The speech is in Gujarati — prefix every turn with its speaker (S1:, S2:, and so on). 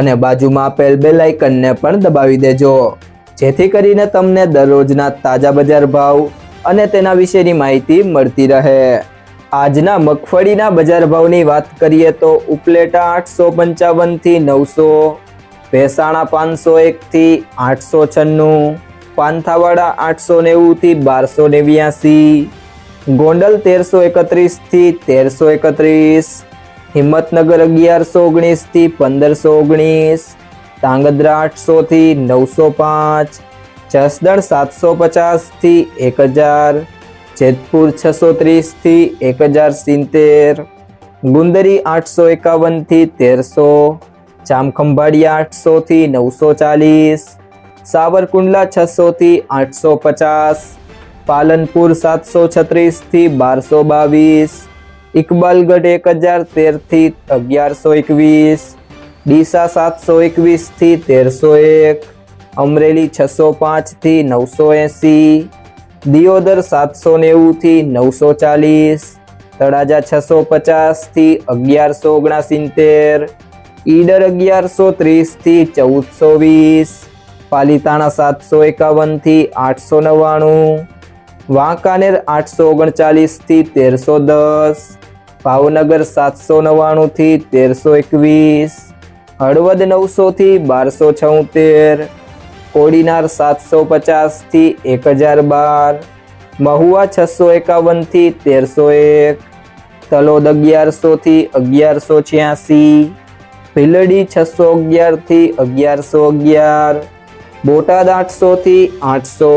S1: અને બાજુમાં આપેલ બે લાઇકનને પણ દબાવી દેજો. જેથી કરીને તમને દરરોજના તાજા બજાર ભાવ અને તેના વિશેની માહિતી મળતી રહે. આજના મગફળીના બજાર ભાવની વાત કરીએ તો ઉપલેટા આઠસો પંચાવનથી નવસો, ભેસાણા પાંચસો એકથી આઠસો છન્નું, પાંથાવાડા આઠસો નેવુંથી બારસો નેવ્યાસી, ગોંડલ તેરસો એકત્રીસથી તેરસો એકત્રીસ હિંમતનગર અગિયારસો ઓગણીસથી પંદરસો ઓગણીસ ધાંગધ્રા આઠસોથી નવસો પાંચ, જસદણ સાતસો પચાસથી એક હજાર, જેતપુર છસો ત્રીસથી એક હજાર સિત્તેર, ગુંદરી આઠસો એકાવનથી તેરસો, જામખંભાળિયા આઠસોથી નવસો ચાલીસ, સાવરકુંડલા છસોથી આઠસો પચાસ, પાલનપુર સાતસો છત્રીસથી બારસો બાવીસ ઇકબાલગઢ એક હજાર તેરથી અગિયારસો એકવીસ, ડીસા સાતસો એકવીસથી તેરસો એક, અમરેલી છસો પાંચથી નવસો એંસી, દિયોદર સાતસો નેવુંથી નવસો ચાલીસ, તળાજા છસો પચાસથી અગિયારસો ઓગણસિત્તેર, ઈડર અગિયારસો ત્રીસથી ચૌદસો વીસ, પાલીતાણા સાતસો એકાવનથી આઠસો નવ્વાણું વાંકાનેર આઠસો ઓગણચાલીસથી તેરસો દસ, ભાવનગર સાતસો નવ્વાણુંથી તેરસો એકવીસ, હળવદ નવસોથી બારસો છોતેર, કોડીનાર સાતસો પચાસથી એક હજાર બાર, મહુવા છસો એકાવનથી તેરસો એક, તલોદ અગિયારસોથી અગિયારસો છ્યાસી, ભીલડી છસો અગિયારથી અગિયારસો અગિયાર, બોટાદ આઠસોથી આઠસો